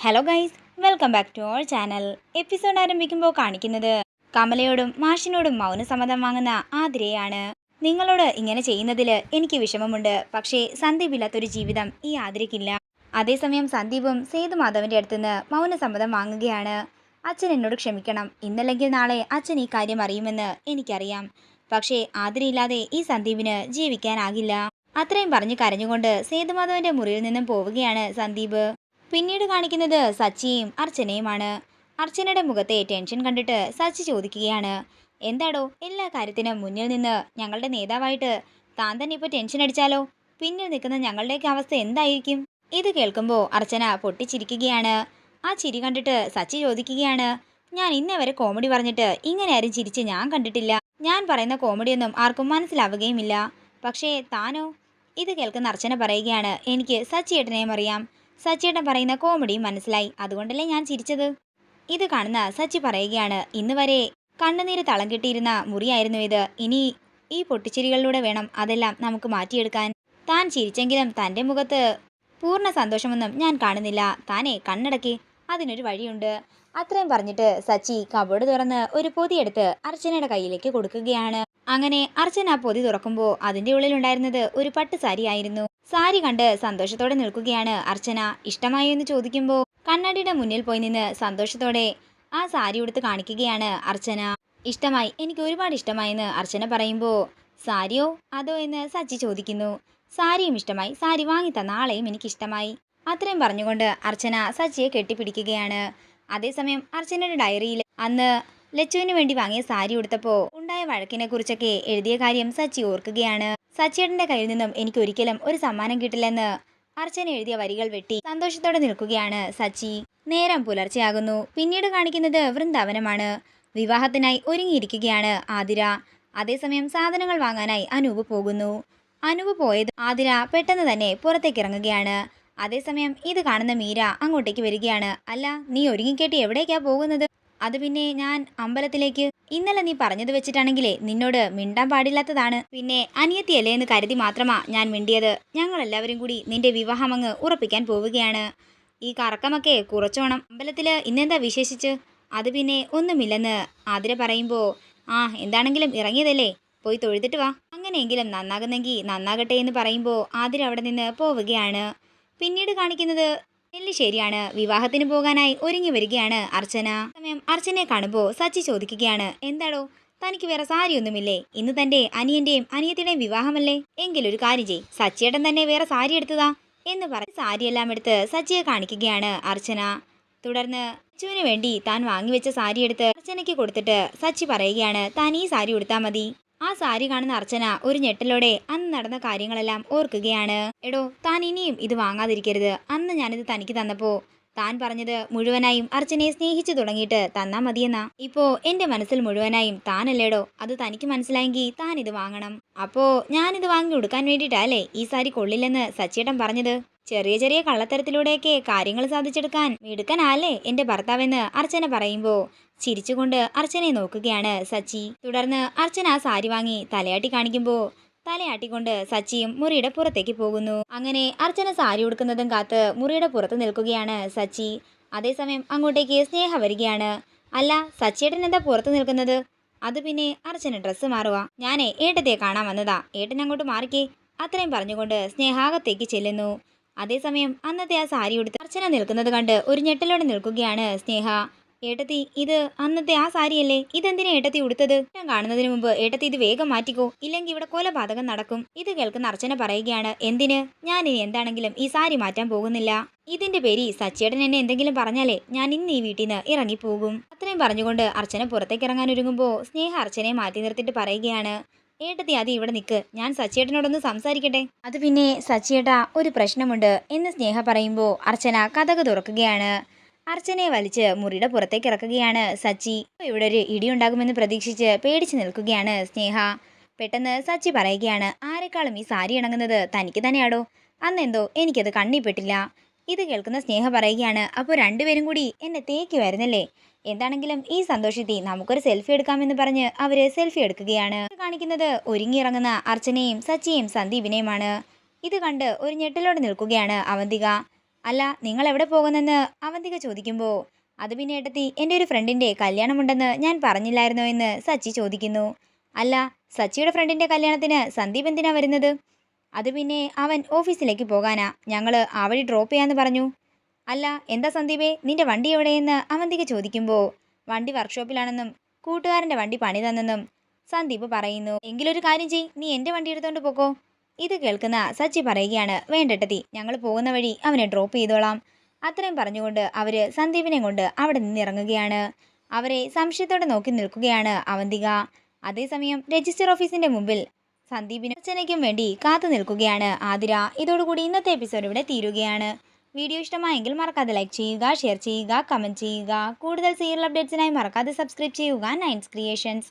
Hello guys welcome back to our channel episode ആരംഭിക്കുമ്പോൾ കാണിക്കുന്നത് കമലയോടും മാഷിനോടും മൗന മൗനസമ്മതം വാങ്ങുന്ന ആതിരയാണ്. നിങ്ങളോട് ഇങ്ങനെ ചെയ്യുന്നതിൽ എനിക്ക് വിഷമമുണ്ട്. പക്ഷേ സന്ദീപില്ലാത്തൊരു ജീവിതം ഈ ആതിരയ്ക്കില്ല. അതേസമയം സന്ദീപും സേതു മാധവന്റെ അടുത്തുനിന്ന് മൗനസമ്മതം വാങ്ങുകയാണ്. അച്ഛൻ എന്നോട് ക്ഷമിക്കണം. ഇന്നല്ലെങ്കിൽ നാളെ അച്ഛൻ ഈ കാര്യം അറിയുമെന്ന് എനിക്കറിയാം. പക്ഷേ ആതിരയില്ലാതെ ഈ സന്ദീപിന് ജീവിക്കാനാകില്ല. അത്രയും പറഞ്ഞു കരഞ്ഞുകൊണ്ട് സേതുമാധവന്റെ മുറിയിൽ നിന്നും പോവുകയാണ് സന്ദീപ്. പിന്നീട് കാണിക്കുന്നത് സച്ചിയും അർച്ചനയുമാണ്. അർച്ചനയുടെ മുഖത്തെ ടെൻഷൻ കണ്ടിട്ട് സച്ചി ചോദിക്കുകയാണ് എന്താടോ എല്ലാ കാര്യത്തിനും മുന്നിൽ നിന്ന് ഞങ്ങളുടെ നേതാവായിട്ട് താൻ തന്നെ ഇപ്പോൾ ടെൻഷൻ അടിച്ചാലോ? പിന്നിൽ നിൽക്കുന്ന ഞങ്ങളുടെയൊക്കെ അവസ്ഥ എന്തായിരിക്കും? ഇത് കേൾക്കുമ്പോൾ അർച്ചന പൊട്ടിച്ചിരിക്കുകയാണ്. ആ ചിരി കണ്ടിട്ട് സച്ചി ചോദിക്കുകയാണ് ഞാൻ ഇന്നേ വരെ കോമഡി പറഞ്ഞിട്ട് ഇങ്ങനെ ആരും ചിരിച്ച് ഞാൻ കണ്ടിട്ടില്ല. ഞാൻ പറയുന്ന കോമഡിയൊന്നും ആർക്കും മനസ്സിലാവുകയുമില്ല. പക്ഷേ താനോ? ഇത് കേൾക്കുന്ന അർച്ചന പറയുകയാണ് എനിക്ക് സച്ചിയേട്ടനെയും അറിയാം. സച്ചിയേട്ടൻ പറയുന്ന കോമഡിയും മനസ്സിലായി. അതുകൊണ്ടല്ലേ ഞാൻ ചിരിച്ചത്? ഇത് കാണുന്ന സച്ചി പറയുകയാണ് ഇന്ന് വരെ കണ്ണുനീര് തളം കിട്ടിയിരുന്ന മുറിയായിരുന്നു ഇത്. ഇനി ഈ പൊട്ടിച്ചിരികളിലൂടെ വേണം അതെല്ലാം നമുക്ക് മാറ്റിയെടുക്കാൻ. താൻ ചിരിച്ചെങ്കിലും തന്റെ മുഖത്ത് പൂർണ സന്തോഷമൊന്നും ഞാൻ കാണുന്നില്ല. താനേ കണ്ണടക്കി. അതിനൊരു വഴിയുണ്ട്. അത്രയും പറഞ്ഞിട്ട് സച്ചി കബോർഡ് തുറന്ന് ഒരു പൊതിയെടുത്ത് അർച്ചനയുടെ കയ്യിലേക്ക് കൊടുക്കുകയാണ്. അങ്ങനെ അർച്ചന പൊതി തുറക്കുമ്പോൾ അതിന്റെ ഉള്ളിലുണ്ടായിരുന്നത് ഒരു പട്ട് സാരി ആയിരുന്നു സാരി കണ്ട് സന്തോഷത്തോടെ നിൽക്കുകയാണ് അർച്ചന. ഇഷ്ടമായോ? എന്ന് ചോദിക്കുമ്പോൾ കണ്ണാടിയുടെ മുന്നിൽ പോയി നിന്ന് സന്തോഷത്തോടെ ആ സാരി ഉടുത്ത് കാണിക്കുകയാണ് അർച്ചന. ഇഷ്ടമായി. എനിക്ക് ഒരുപാട് ഇഷ്ടമായെന്ന് അർച്ചന പറയുമ്പോൾ സാരിയോ? അതോ? എന്ന് സച്ചി ചോദിക്കുന്നു. സാരിയും ഇഷ്ടമായി. സാരി വാങ്ങി തന്ന ആളെയും എനിക്ക് ഇഷ്ടമായി. അത്രയും പറഞ്ഞുകൊണ്ട് അർച്ചന സച്ചിയെ കെട്ടിപ്പിടിക്കുകയാണ്. അതേസമയം അർച്ചനയുടെ ഡയറിയിൽ അന്ന് ലച്ചുവിന് വേണ്ടി വാങ്ങിയ സാരി ഉടുത്തപ്പോൾ ഉണ്ടായ വഴക്കിനെ കുറിച്ചൊക്കെ എഴുതിയ കാര്യം സച്ചി ഓർക്കുകയാണ്. സച്ചിയേട്ടന്റെ കയ്യിൽ നിന്നും എനിക്ക് ഒരിക്കലും ഒരു സമ്മാനം കിട്ടില്ലെന്ന് അർച്ചന എഴുതിയ വരികൾ വെട്ടി സന്തോഷത്തോടെ നിൽക്കുകയാണ് സച്ചി. നേരം പുലർച്ചെയാകുന്നു. പിന്നീട് കാണിക്കുന്നത് വൃന്ദാവനമാണ്. വിവാഹത്തിനായി ഒരുങ്ങിയിരിക്കുകയാണ് ആതിര. അതേസമയം സാധനങ്ങൾ വാങ്ങാനായി അനൂപ് പോകുന്നു. അനൂപ് പോയത് ആതിര പെട്ടെന്ന് തന്നെ പുറത്തേക്ക് ഇറങ്ങുകയാണ്. അതേസമയം ഇത് കാണുന്ന മീര അങ്ങോട്ടേക്ക് വരികയാണ്. അല്ല നീ ഒരുങ്ങിക്കേട്ടി എവിടേക്കാ പോകുന്നത്? അത് പിന്നെ ഞാൻ അമ്പലത്തിലേക്ക് ഇന്നലെ നീ പറഞ്ഞത് വെച്ചിട്ടാണെങ്കിലേ നിന്നോട് മിണ്ടാൻ പാടില്ലാത്തതാണ്. പിന്നെ അനിയത്തിയല്ലേ എന്ന് കരുതി മാത്രമാ ഞാൻ മിണ്ടിയത്. ഞങ്ങളെല്ലാവരും കൂടി നിന്റെ വിവാഹം അങ്ങ് ഉറപ്പിക്കാൻ പോവുകയാണ്. ഈ കറക്കമൊക്കെ കുറച്ചോണം. അമ്പലത്തിൽ ഇന്നെന്താ വിശേഷിച്ച്? അത് പിന്നെ ഒന്നുമില്ലെന്ന് ആതിര പറയുമ്പോൾ ആ എന്താണെങ്കിലും ഇറങ്ങിയതല്ലേ? പോയി തൊഴുതിട്ട് വാ. അങ്ങനെയെങ്കിലും നന്നാകുന്നെങ്കിൽ നന്നാകട്ടെ എന്ന് പറയുമ്പോൾ ആതിര അവിടെ നിന്ന് പോവുകയാണ്. പിന്നീട് കാണിക്കുന്നത് നെല്ലിശ്ശേരിയാണ് വിവാഹത്തിന് പോകാനായി ഒരുങ്ങി വരികയാണ് അർച്ചന. സമയം അർച്ചനയെ കാണുമ്പോൾ സച്ചി ചോദിക്കുകയാണ് എന്താണോ തനിക്ക് വേറെ സാരിയൊന്നുമില്ലേ? ഇന്ന് തന്റെ അനിയന്റെയും അനിയത്തിയുടെയും വിവാഹമല്ലേ? എങ്കിലൊരു കാര്യം ചെയ് സച്ചിയേട്ടൻ തന്നെ വേറെ സാരി എടുത്തതാ. എന്ന് പറഞ്ഞ് സാരിയെല്ലാം എടുത്ത് സച്ചിയെ കാണിക്കുകയാണ് അർച്ചന. തുടർന്ന് അച്ചുവിന് വേണ്ടി താൻ വാങ്ങിവെച്ച സാരി എടുത്ത് അർച്ചനയ്ക്ക് കൊടുത്തിട്ട് സച്ചി പറയുകയാണ് താൻ ഈ സാരി ഉടുത്താൽ മതി. ആ സാരി കാണുന്ന അർച്ചന ഒരു ഞെട്ടലോടെ അന്ന് നടന്ന കാര്യങ്ങളെല്ലാം ഓർക്കുകയാണ്. എടോ താൻ ഇനിയും ഇത് വാങ്ങാതിരിക്കരുത്. അന്ന് ഞാനിത് തനിക്ക് തന്നപ്പോ താൻ പറഞ്ഞത് മുഴുവനായും അർച്ചനയെ സ്നേഹിച്ചു തുടങ്ങിയിട്ട് തന്നാ മതിയെന്നാ. ഇപ്പോ എന്റെ മനസ്സിൽ മുഴുവനായും താനല്ലേടോ? അത് തനിക്ക് മനസ്സിലായെങ്കിൽ താൻ ഇത് വാങ്ങണം. അപ്പോ ഞാനിത് വാങ്ങി കൊടുക്കാൻ വേണ്ടിയിട്ടല്ലേ ഈ സാരി കൊള്ളില്ലെന്ന് സച്ചേട്ടൻ പറഞ്ഞത്? ചെറിയ ചെറിയ കള്ളത്തരത്തിലൂടെയൊക്കെ കാര്യങ്ങൾ സാധിച്ചെടുക്കാൻ മിടുക്കനല്ലേ എന്റെ ഭർത്താവെന്ന് അർച്ചന പറയുമ്പോ ചിരിച്ചുകൊണ്ട് അർച്ചനയെ നോക്കുകയാണ് സച്ചി. തുടർന്ന് അർച്ചന ആ സാരി വാങ്ങി തലയാട്ടി കാണിക്കുമ്പോൾ തലയാട്ടിക്കൊണ്ട് സച്ചിയും മുറിയുടെ പുറത്തേക്ക് പോകുന്നു. അങ്ങനെ അർച്ചന സാരി ഉടുക്കുന്നതും കാത്ത് മുറിയുടെ പുറത്ത് നിൽക്കുകയാണ് സച്ചി. അതേസമയം അങ്ങോട്ടേക്ക് സ്നേഹ വരികയാണ്. അല്ല സച്ചിയേട്ടൻ എന്താ പുറത്ത് നിൽക്കുന്നത്? അത് പിന്നെ അർച്ചന ഡ്രസ്സ് മാറുക. ഞാനേ ഏട്ടത്തെ കാണാൻ വന്നതാ. ഏട്ടൻ അങ്ങോട്ട് മാറിക്കേ. അത്രയും പറഞ്ഞുകൊണ്ട് സ്നേഹാകത്തേക്ക് ചെല്ലുന്നു. അതേസമയം അന്നത്തെ ആ സാരി ഉടുത്ത് അർച്ചന നിൽക്കുന്നത് കണ്ട് ഒരു ഞെട്ടലോടെ നിൽക്കുകയാണ് സ്നേഹ. ഏട്ടത്തി ഇത് അന്നത്തെ ആ സാരിയല്ലേ? ഇതെന്തിനാ ഏട്ടത്തി ഉടുത്തത്? ഞാൻ കാണുന്നതിന് മുമ്പ് ഏട്ടത്തി ഇത് വേഗം മാറ്റിക്കോ. ഇല്ലെങ്കിൽ ഇവിടെ കൊലപാതകം നടക്കും. ഇത് കേൾക്കുന്ന അർച്ചന പറയുകയാണ് എന്തിന്? ഞാൻ ഇനി എന്താണെങ്കിലും ഈ സാരി മാറ്റാൻ പോകുന്നില്ല. ഇതിന്റെ പേരി സച്ചേട്ടൻ എന്നെ എന്തെങ്കിലും പറഞ്ഞാലേ ഞാൻ ഇന്ന് ഈ വീട്ടിൽ നിന്ന് ഇറങ്ങിപ്പോകും. അത്രയും പറഞ്ഞുകൊണ്ട് അർച്ചന പുറത്തേക്ക് ഇറങ്ങാൻ ഒരുങ്ങുമ്പോൾ സ്നേഹ അർച്ചനയെ മാറ്റി നിർത്തിയിട്ട് പറയുകയാണ് ഏട്ടത്തി അത് ഇവിടെ നിൽക്ക് ഞാൻ സച്ചിയേട്ടനോടൊന്ന് സംസാരിക്കട്ടെ? അത് പിന്നെ സച്ചിയേട്ട ഒരു പ്രശ്നമുണ്ട് എന്ന് സ്നേഹ പറയുമ്പോൾ അർച്ചന കഥക തുറക്കുകയാണ്. അർച്ചനയെ വലിച്ച് മുറിയുടെ പുറത്തേക്ക് ഇറക്കുകയാണ് സച്ചി. ഇവിടെ ഒരു ഇടിയുണ്ടാകുമെന്ന് പ്രതീക്ഷിച്ച് പേടിച്ചു നിൽക്കുകയാണ് സ്നേഹ. പെട്ടെന്ന് സച്ചി പറയുകയാണ് ആരെക്കാളും ഈ സാരി ഇണങ്ങുന്നത് തനിക്ക് തന്നെയാടോ? അന്നെന്തോ എനിക്കത് കണ്ണിപ്പെട്ടില്ല ഇത് കേൾക്കുന്ന സ്നേഹ പറയുകയാണ് അപ്പോൾ രണ്ടുപേരും കൂടി എന്നെ തേക്ക് വരുന്നല്ലേ? എന്താണെങ്കിലും ഈ സന്തോഷത്തിൽ നമുക്കൊരു സെൽഫി എടുക്കാമെന്ന് പറഞ്ഞ് അവർ സെൽഫി എടുക്കുകയാണ്. കാണിക്കുന്നത് ഒരുങ്ങിയിറങ്ങുന്ന അർച്ചനയും സച്ചിയും സന്ദീപിനെയുമാണ്. ഇത് കണ്ട് ഒരു ഞെട്ടലോടെ നിൽക്കുകയാണ് അവന്തിക. അല്ല നിങ്ങൾ എവിടെ പോകുന്നെന്ന് അവന്തിക ചോദിക്കുമ്പോൾ അത് പിന്നെ ഏട്ടത്തി എന്റെ ഒരു ഫ്രണ്ടിന്റെ കല്യാണമുണ്ടെന്ന് ഞാൻ പറഞ്ഞില്ലായിരുന്നോ എന്ന് സച്ചി ചോദിക്കുന്നു. അല്ല സച്ചിയുടെ ഫ്രണ്ടിന്റെ കല്യാണത്തിന് സന്ദീപ് എന്തിനാ വരുന്നത്? അത് പിന്നെ അവൻ ഓഫീസിലേക്ക് പോകാനാ. ഞങ്ങൾ ആ വഴി ഡ്രോപ്പ് ചെയ്യാന്ന് പറഞ്ഞു. അല്ല എന്താ സന്ദീപേ നിന്റെ വണ്ടി എവിടെയെന്ന് അവന്തിക ചോദിക്കുമ്പോൾ വണ്ടി വർക്ക്ഷോപ്പിലാണെന്നും കൂട്ടുകാരന്റെ വണ്ടി പണി തന്നെന്നും സന്ദീപ് പറയുന്നു. എങ്കിലൊരു കാര്യം ചെയ് നീ എന്റെ വണ്ടി എടുത്തോണ്ട് പോക്കോ. ഇത് കേൾക്കുന്ന സച്ചി പറയുകയാണ് വേണ്ടട്ടതി ഞങ്ങൾ പോകുന്ന വഴി അവനെ ഡ്രോപ്പ് ചെയ്തോളാം. അത്രയും പറഞ്ഞുകൊണ്ട് അവർ സന്ദീപിനെ കൊണ്ട് അവിടെ നിന്ന് ഇറങ്ങുകയാണ് അവരെ സംശയത്തോടെ നോക്കി നിൽക്കുകയാണ് അവന്തിക. അതേസമയം രജിസ്റ്റർ ഓഫീസിന്റെ മുമ്പിൽ സന്ദീപിനും അച്ഛനയ്ക്കും വേണ്ടി കാത്തു നിൽക്കുകയാണ് ആതിര. ഇതോടുകൂടി ഇന്നത്തെ എപ്പിസോഡ് ഇവിടെ തീരുകയാണ്. വീഡിയോ ഇഷ്ടമായെങ്കിൽ മറക്കാതെ ലൈക്ക് ചെയ്യുക ഷെയർ ചെയ്യുക കമന്റ് ചെയ്യുക. കൂടുതൽ സീരിയൽ അപ്ഡേറ്റ്സിനായി മറക്കാതെ സബ്സ്ക്രൈബ് ചെയ്യുക നയൻസ് ക്രിയേഷൻസ്